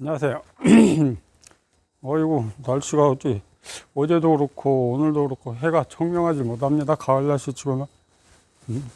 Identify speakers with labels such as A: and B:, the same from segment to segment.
A: 안녕하세요. 어이구, 날씨가 어찌, 어제도 그렇고, 오늘도 그렇고, 해가 청명하지 못합니다. 가을 날씨 치고는. 음,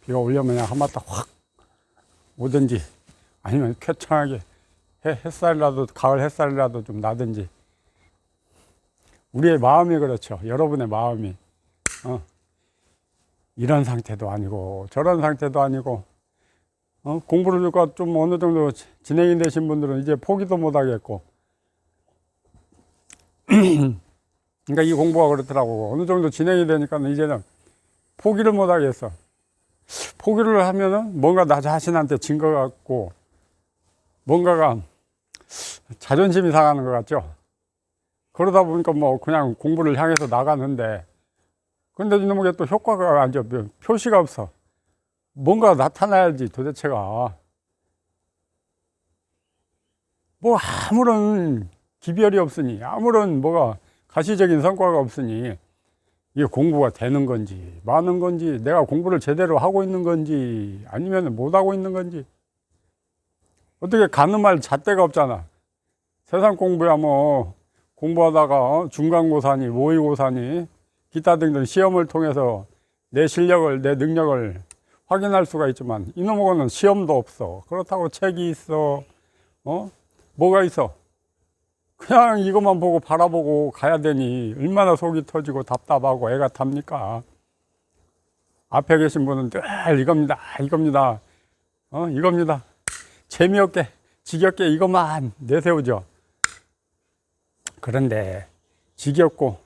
A: 비가 오려면 한바탕 확 오든지, 아니면 쾌청하게 해, 햇살이라도, 가을 햇살이라도 좀 나든지. 우리의 마음이 그렇죠. 여러분의 마음이. 어. 이런 상태도 아니고, 저런 상태도 아니고, 어, 공부를 좀- 좀 어느 정도 지- 진행이 되신 분들은 이제 포기도 못 하겠고. 그러니까 이 공부가 그렇더라고. 어느 정도 진행이 되니까 이제는 포기를 못 하겠어. 포기를 하면은 뭔가 나 자신한테 진 것 같고, 뭔가가 자존심이 상하는 것 같죠. 그러다 보니까 뭐 그냥 공부를 향해서 나가는데, 근데 이놈의 또 효과가 안 줘. 표시가 없어. 뭔가 나타나야지 도대체가. 뭐 아무런 기별이 없으니 아무런 뭐가 가시적인 성과가 없으니 이게 공부가 되는 건지 많은 건지 내가 공부를 제대로 하고 있는 건지 아니면 못 하고 있는 건지. 어떻게 가늠할 잣대가 없잖아. 세상 공부야 뭐. 공부하다가 어, 중간고사니 모의고사니 기타 등등 시험을 통해서 내 실력을 내 능력을 확인할 수가 있지만 이놈하고는 시험도 없어. 그렇다고 책이 있어. 어? 뭐가 있어? 그냥 이것만 보고 바라보고 가야 되니 얼마나 속이 터지고 답답하고 애가 탑니까? 앞에 계신 분은 늘 이겁니다. 이겁니다. 어, 이겁니다. 재미없게, 지겹게 이것만 내세우죠. 그런데 지겹고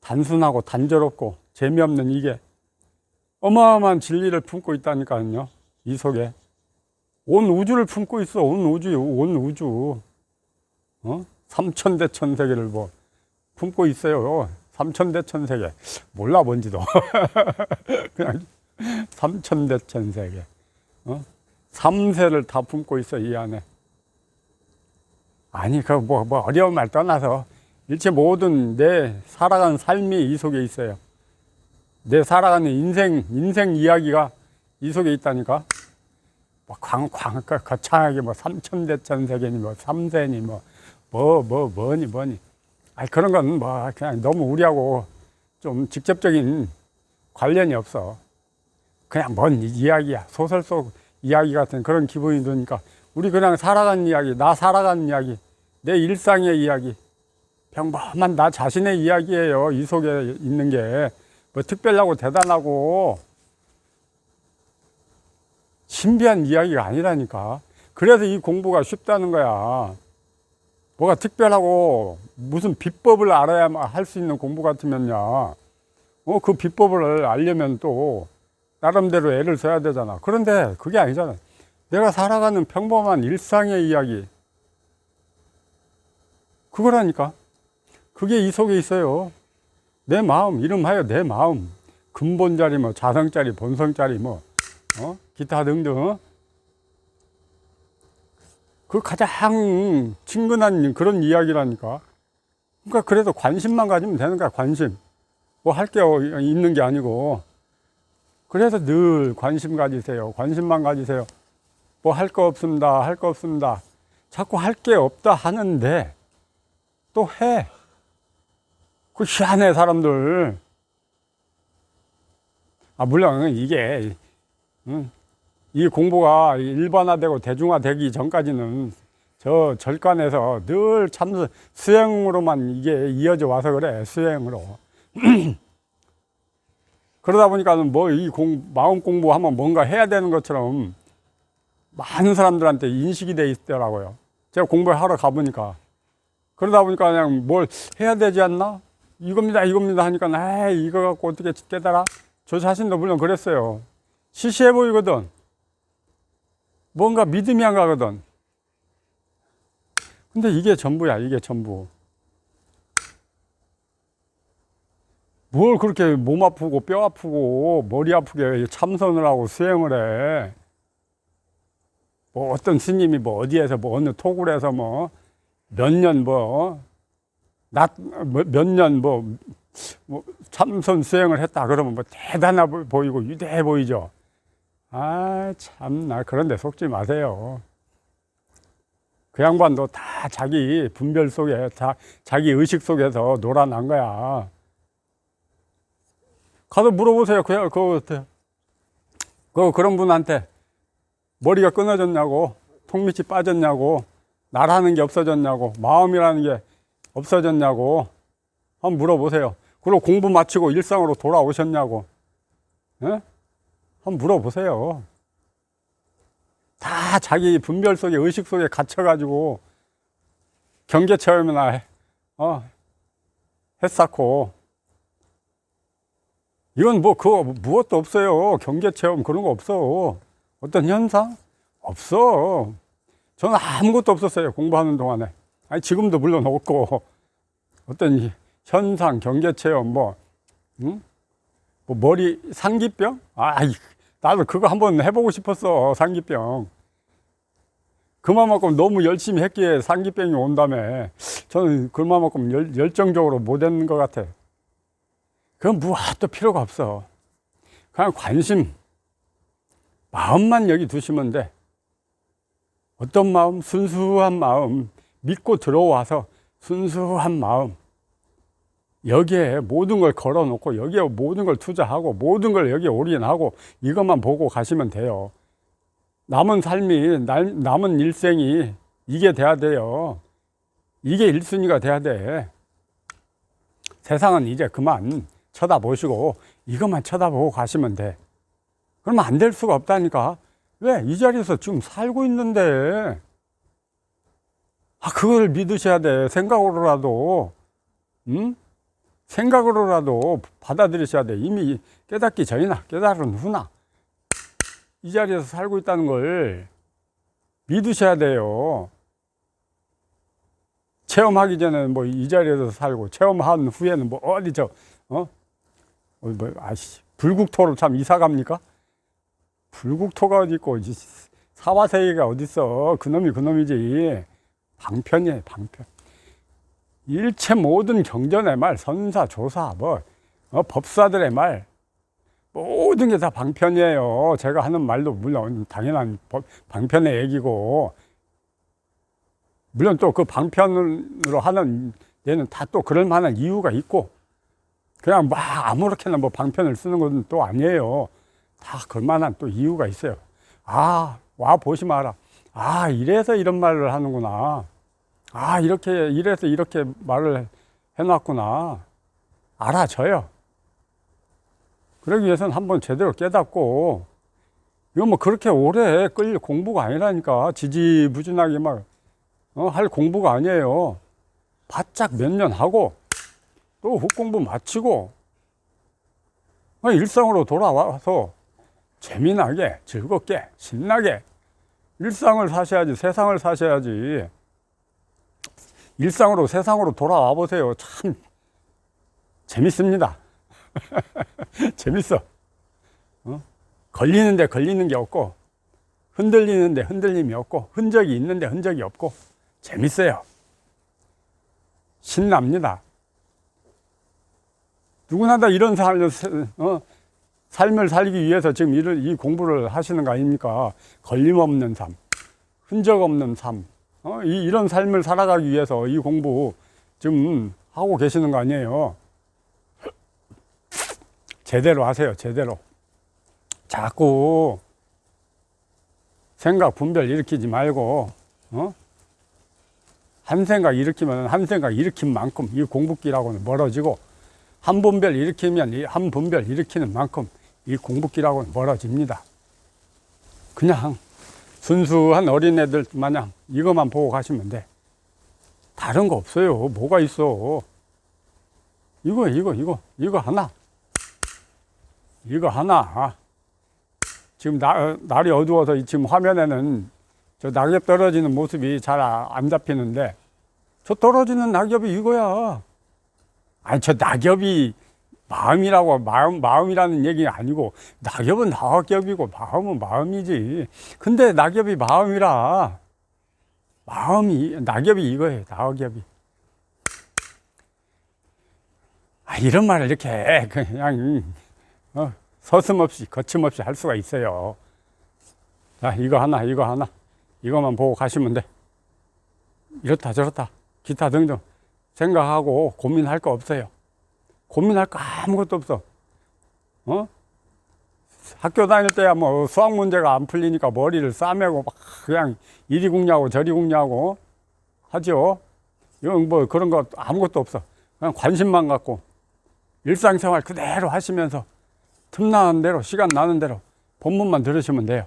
A: 단순하고 단조롭고 재미없는 이게 어마어마한 진리를 품고 있다니까요. 이 속에. 온 우주를 품고 있어. 온 우주, 온 우주. 어? 삼천대천 세계를 뭐 품고 있어요. 삼천대천 세계. 몰라 뭔지도. 그냥 삼천대천 세계. 어? 삼세를 다 품고 있어 이 안에. 아니 그 뭐 뭐 어려운 말 떠나서 일체 모든 내 살아간 삶이 이 속에 있어요. 내 살아가는 인생, 인생 이야기가 이 속에 있다니까. 뭐 광, 광, 거- 거창하게 뭐 삼천대천 세계니 뭐 삼세니 뭐, 뭐, 뭐, 뭐니, 뭐니. 아니, 그런 건 뭐 그냥 너무 우리하고 좀 직접적인 관련이 없어. 그냥 먼 이야기야. 소설 속 이야기 같은 그런 기분이 드니까 우리 그냥 살아가는 이야기, 나 살아가는 이야기, 내 일상의 이야기. 평범한 나 자신의 이야기예요. 이 속에 있는 게. 뭐 특별하고 대단하고 신비한 이야기가 아니라니까. 그래서 이 공부가 쉽다는 거야. 뭐가 특별하고 무슨 비법을 알아야만 할수 있는 공부 같으면야. 어, 그 비법을 알려면 또 나름대로 애를 써야 되잖아. 그런데 그게 아니잖아. 내가 살아가는 평범한 일상의 이야기. 그거라니까. 그게 이 속에 있어요. 내 마음, 이름하여 내 마음. 근본자리, 뭐, 자성자리, 본성자리, 뭐, 어? 기타 등등. 그 가장 친근한 그런 이야기라니까. 그러니까 그래도 관심만 가지면 되는 거야, 관심. 뭐 할 게 있는 게 아니고. 그래서 늘 관심 가지세요. 관심만 가지세요. 뭐 할 거 없습니다. 할 거 없습니다. 자꾸 할 게 없다 하는데 또 해. 그 희한해 사람들. 아 물론 이게 응, 이 공부가 일반화되고 대중화되기 전까지는 저 절간에서 늘 참 수행으로만 이게 이어져 와서 그래 수행으로. 그러다 보니까는 뭐 이 공 마음 공부하면 뭔가 해야 되는 것처럼 많은 사람들한테 인식이 돼 있더라고요. 제가 공부를 하러 가보니까 그러다 보니까 그냥 뭘 해야 되지 않나? 이겁니다, 이겁니다 하니까, 에이, 이거 갖고 어떻게 깨달아? 저 자신도 물론 그랬어요. 시시해 보이거든. 뭔가 믿음이 안 가거든. 근데 이게 전부야, 이게 전부. 뭘 그렇게 몸 아프고 뼈 아프고 머리 아프게 참선을 하고 수행을 해. 뭐 어떤 스님이 뭐 어디에서 뭐 어느 토굴에서 뭐 몇 년 뭐, 몇년 뭐, 뭐 참선 수행을 했다 그러면 뭐 대단해 보- 보이고 위대해 보이죠. 아, 참나. 그런데 속지 마세요. 그 양반도 다 자기 분별 속에, 자, 자기 의식 속에서 놀아난 거야. 가서 물어보세요. 그, 그, 그, 그런 분한테 머리가 끊어졌냐고, 통밑이 빠졌냐고, 나라는 게 없어졌냐고, 마음이라는 게 없어졌냐고, 한번 물어보세요. 그리고 공부 마치고 일상으로 돌아오셨냐고, 예? 한번 물어보세요. 다 자기 분별 속에, 의식 속에 갇혀가지고, 경계 체험이나, 해- 어, 했었고, 이건 뭐, 그거 무엇도 없어요. 경계 체험 그런 거 없어. 어떤 현상? 없어. 저는 아무것도 없었어요. 공부하는 동안에. 아니, 지금도 물론 없고. 어떤 이 현상, 경계 체험, 뭐, 응? 뭐, 머리, 상기병? 아, 이, 나도 그거 한번 해보고 싶었어. 상기병. 그만큼 너무 열심히 했기에 상기병이 온다며. 저는 그만큼 열, 열정적으로 못했는 것 같아. 그건 무엇도 필요가 없어. 그냥 관심, 마음만 여기 두시면 돼. 어떤 마음? 순수한 마음. 믿고 들어와서 순수한 마음. 여기에 모든 걸 걸어 놓고 여기에 모든 걸 투자하고 모든 걸 여기에 올인하고 이것만 보고 가시면 돼요. 남은 삶이, 날- 남은 일생이 이게 돼야 돼요. 이게 일순위가 돼야 돼. 세상은 이제 그만 쳐다보시고 이것만 쳐다보고 가시면 돼. 그러면 안 될 수가 없다니까. 왜? 이 자리에서 지금 살고 있는데. 아, 그걸 믿으셔야 돼. 생각으로라도. 응? 생각으로라도 받아들이셔야 돼. 이미 깨닫기 전이나 깨달은 후나. 이 자리에서 살고 있다는 걸 믿으셔야 돼요. 체험하기 전에는 뭐 이 자리에서 살고, 체험한 후에는 뭐 어디 저, 어? 어, 뭐, 아씨, 불국토로 참 이사 갑니까? 불국토가 어디 있고, 이 사화세계가 어디 있어? 그놈이 그놈이지. 방편이에요, 방편. 일체 모든 경전의 말, 선사, 조사, 뭐, 어, 법사들의 말, 모든 게 다 방편이에요. 제가 하는 말도 물론 당연한 법- 방편의 얘기고, 물론 또 그 방편으로 하는 얘는 다 또 그럴 만한 이유가 있고, 그냥 막 아무렇게나 뭐 방편을 쓰는 건또 아니에요. 다 그럴만한 또 이유가 있어요. 아, 와 보시 마라. 아, 이래서 이런 말을 하는구나. 아, 이렇게, 이래서 이렇게 말을 해놨구나. 알아져요. 그러기 위해서는 한번 제대로 깨닫고, 이거 뭐 그렇게 오래 끌 공부가 아니라니까. 지지부진하게 막, 어, 할 공부가 아니에요. 바짝 몇 년 하고, 또 훅공부 마치고 어, 일상으로 돌아와서 재미나게 즐겁게 신나게 일상을 사셔야지 세상을 사셔야지 일상으로 세상으로 돌아와 보세요. 참. 재밌습니다. 재밌어. 어? 걸리는데 걸리는 게 없고 흔들리는데 흔들림이 없고 흔적이 있는데 흔적이 없고 재밌어요. 신납니다. 누구나 다 이런 삶을, 어, 삶을 살기 위해서 지금 이를, 이 공부를 하시는 거 아닙니까? 걸림없는 삶, 흔적 없는 삶, 어, 이, 이런 삶을 살아가기 위해서 이 공부 지금 하고 계시는 거 아니에요? 제대로 하세요, 제대로. 자꾸 생각 분별 일으키지 말고, 어? 한 생각 일으키면 한 생각 일으킨 만큼 이 공부기라고는 멀어지고, 한 분별 일으키면 이한 분별 일으키는 만큼 이 공부기라고는 멀어집니다. 그냥 순수한 어린애들 마냥 이것만 보고 가시면 돼. 다른 거 없어요. 뭐가 있어. 이거, 이거, 이거, 이거 하나. 이거 하나. 지금 나, 날이 어두워서 이 지금 화면에는 저 낙엽 떨어지는 모습이 잘 안 잡히는데 저 떨어지는 낙엽이 이거야. 아니 저 낙엽이 마음이라고 마음 마음이라는 얘기가 아니고 낙엽은 낙엽이고 마음은 마음이지. 근데 낙엽이 마음이라 마음이 낙엽이 이거예요. 낙엽이. 아 이런 말을 이렇게 그냥 어, 서슴없이 거침없이 할 수가 있어요. 자 이거 하나 이거 하나 이거만 보고 가시면 돼. 이렇다 저렇다 기타 등등 생각하고 고민할 거 없어요. 고민할 거 아무것도 없어. 어? 학교 다닐 때야 뭐 수학 문제가 안 풀리니까 머리를 싸매고 막 그냥 이리 굽냐고 저리 굽냐고 하죠. 이건 뭐 그런 거 아무것도 없어. 그냥 관심만 갖고 일상생활 그대로 하시면서 틈나는 대로 시간 나는 대로 법문만 들으시면 돼요.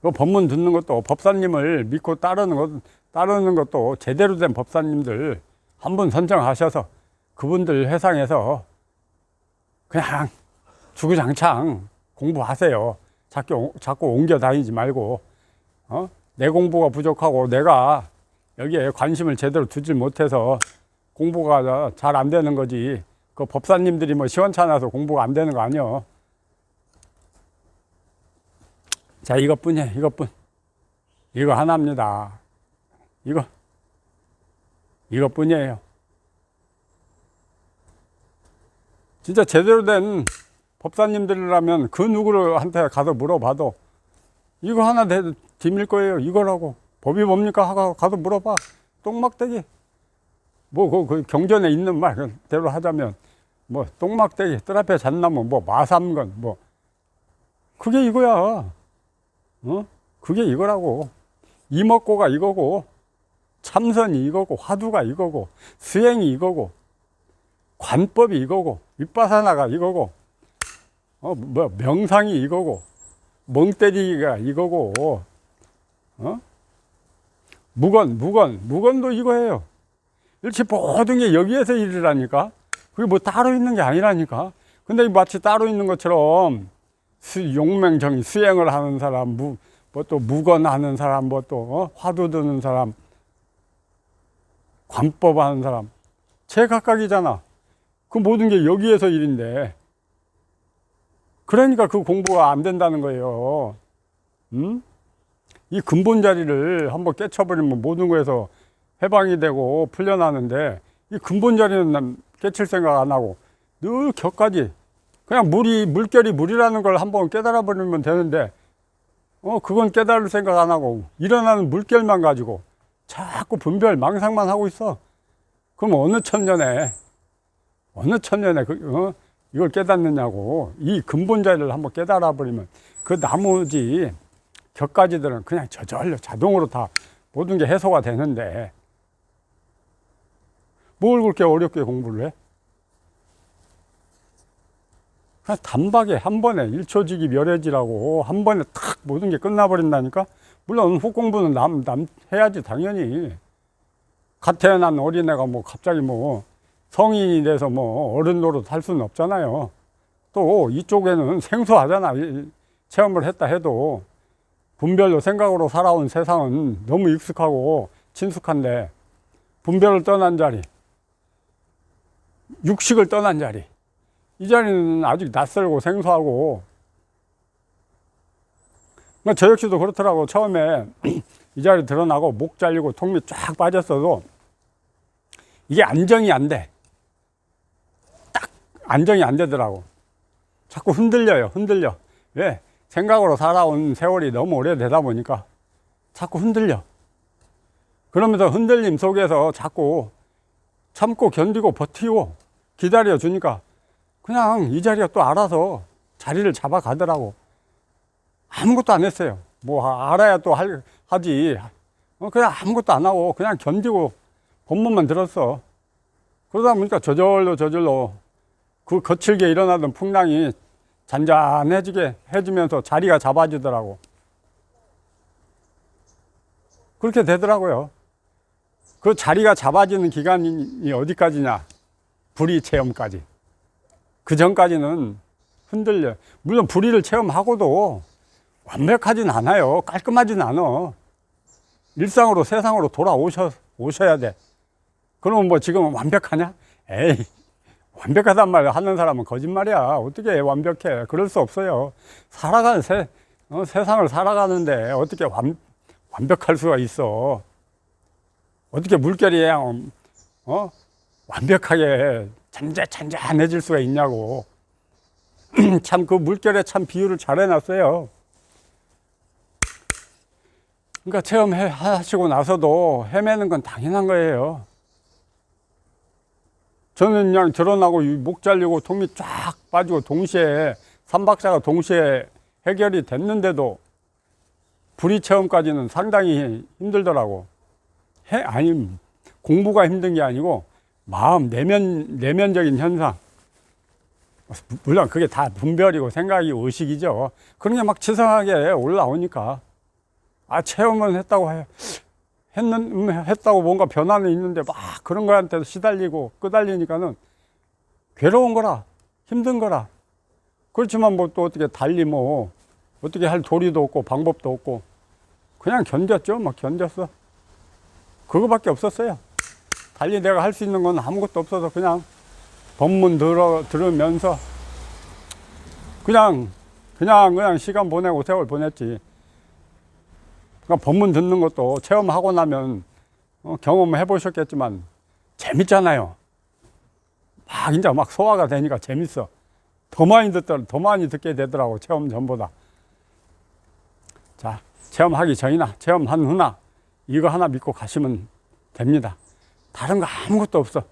A: 그 법문 듣는 것도 법사님을 믿고 따르는 것 따르는 것도 제대로 된 법사님들 한 분 선정하셔서 그분들 회상에서 그냥 주구장창 공부하세요. 자꾸 자꾸 옮겨 다니지 말고 어? 내 공부가 부족하고 내가 여기에 관심을 제대로 두질 못해서 공부가 잘 안 되는 거지. 그 법사님들이 뭐 시원찮아서 공부가 안 되는 거 아니요. 자, 이것뿐이에요. 이것뿐. 이거 하나입니다. 이거. 이것뿐이에요. 진짜 제대로 된 법사님들이라면 그 누구한테 가서 물어봐도 이거 하나 내 짐일 거예요. 이거라고. 법이 뭡니까? 하고 가서 물어봐. 똥막대기. 뭐, 그, 그 경전에 있는 말대로 하자면, 뭐, 똥막대기, 뜰 앞에 잣나무, 뭐, 마삼건, 뭐. 그게 이거야. 어? 그게 이거라고. 이먹고가 이거고, 참선이 이거고, 화두가 이거고, 수행이 이거고, 관법이 이거고, 윗바사나가 이거고, 어, 뭐, 명상이 이거고, 멍 때리기가 이거고, 어? 무건, 무건, 무건도 이거예요. 일체 모든 게 여기에서 일이라니까? 그게 뭐 따로 있는 게 아니라니까? 근데 마치 따로 있는 것처럼 수, 용맹정이 수행을 하는 사람, 무, 뭐 또 무건하는 사람, 뭐또 어? 화두 드는 사람, 관법 하는 사람, 제각각이잖아. 그 모든 게 여기에서 일인데. 그러니까 그 공부가 안 된다는 거예요. 음? 이 근본 자리를 한번 깨쳐버리면 모든 거에서 해방이 되고 풀려나는데 이 근본 자리는 난 깨칠 생각 안 하고 늘 격까지 그냥 물이 물결이 물이라는 걸 한번 깨달아 버리면 되는데 어 그건 깨달을 생각 안 하고 일어나는 물결만 가지고 자꾸 분별 망상만 하고 있어. 그럼 어느 천년에 어느 천년에 그, 어? 이걸 깨닫느냐고 이 근본 자리를 한번 깨달아 버리면 그 나머지 격가지들은 그냥 저절로 자동으로 다 모든 게 해소가 되는데 뭘 그렇게 어렵게 공부를 해? 그냥 단박에 한 번에 일초지기 멸해지라고 한 번에 탁 모든 게 끝나버린다니까? 물론 후 공부는 남, 남 해야지 당연히 갓 태어난 어린애가 뭐 갑자기 뭐 성인이 돼서 뭐 어른 노릇 할 수는 없잖아요. 또 이쪽에는 생소하잖아. 이- 체험을 했다 해도 분별로 생각으로 살아온 세상은 너무 익숙하고 친숙한데 분별을 떠난 자리, 육식을 떠난 자리, 이 자리는 아직 낯설고 생소하고 그러니까 저 역시도 그렇더라고 처음에 이 자리 드러나고 목 잘리고 통미 쫙 빠졌어도 이게 안정이 안 돼. 딱 안정이 안 되더라고. 자꾸 흔들려요. 흔들려. 왜? 생각으로 살아온 세월이 너무 오래되다 보니까 자꾸 흔들려. 그러면서 흔들림 속에서 자꾸 참고 견디고 버티고 기다려 주니까 그냥 이 자리가 또 알아서 자리를 잡아가더라고. 아무것도 안 했어요. 뭐 아- 알아야 또 할, 하지. 어, 그냥 아무것도 안 하고 그냥 견디고 본문만 들었어. 그러다 보니까 저절로 저절로 그 거칠게 일어나던 풍랑이 잔잔해지게 해지면서 자리가 잡아지더라고. 그렇게 되더라고요. 그 자리가 잡아지는 기간이 어디까지냐? 불의 체험까지. 그 전까지는 흔들려. 물론 불의를 체험하고도 완벽하진 않아요. 깔끔하진 않아. 일상으로 세상으로 돌아오셔 오셔야 돼. 그러면 뭐 지금은 완벽하냐? 에이, 완벽하단 말 하는 사람은 거짓말이야. 어떻게 완벽해? 그럴 수 없어요. 살아가는 세, 어, 세상을 살아가는데 어떻게 완, 완벽할 수가 있어? 어떻게 물결이 그냥, 어? 완벽하게 잔잔, 잔잔해질 수가 있냐고. 참 그 물결에 참 비유를 잘 해놨어요. 그러니까 체험하시고 나서도 헤매는 건 당연한 거예요. 저는 그냥 결혼하고 이목 잘리고 통이 쫙 빠지고 동시에 삼박자가 동시에 해결이 됐는데도 불이 체험까지는 상당히 힘들더라고. 해, 아니, 공부가 힘든 게 아니고 마음, 내면, 내면적인 현상. 물론 그게 다 분별이고 생각이 의식이죠. 그런 게 막 치성하게 올라오니까. 아, 체험은 했다고 해. 했는, 음, 했다고 뭔가 변화는 있는데 막 그런 거한테 시달리고 끄달리니까는 괴로운 거라, 힘든 거라. 그렇지만 뭐 또 어떻게 달리 뭐 어떻게 할 도리도 없고 방법도 없고 그냥 견뎠죠. 막 견뎠어. 그거밖에 없었어요. 달리 내가 할 수 있는 건 아무것도 없어서 그냥 법문 들어, 들으면서 그냥, 그냥, 그냥 시간 보내고 세월 보냈지. 그러니까 법문 듣는 것도 체험하고 나면 어, 경험해 보셨겠지만 재밌잖아요. 막 이제 막 소화가 되니까 재밌어. 더 많이 듣더라, 더 많이 듣게 되더라고 체험 전보다. 자, 체험하기 전이나 체험한 후나 이거 하나 믿고 가시면 됩니다. 다른 거 아무것도 없어.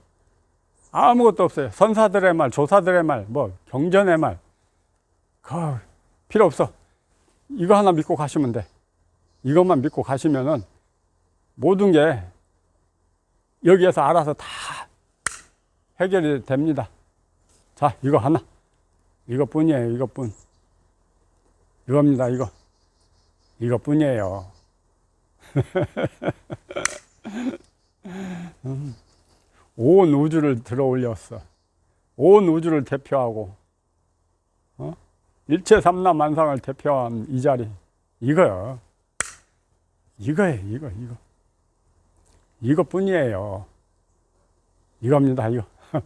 A: 아무것도 없어요. 선사들의 말, 조사들의 말, 뭐 경전의 말, 그 필요 없어. 이거 하나 믿고 가시면 돼. 이것만 믿고 가시면은 모든 게 여기에서 알아서 다 해결이 됩니다. 자, 이거 하나. 이것뿐이에요. 이것뿐. 이겁니다. 이거. 이것뿐이에요. 음. 온 우주를 들어 올렸어. 온 우주를 대표하고, 어? 일체 삼남 만상을 대표한 이 자리. 이거요. 이거예요, 이거, 이거. 이것뿐이에요. 이겁니다, 이거.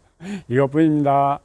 A: 이것뿐입니다.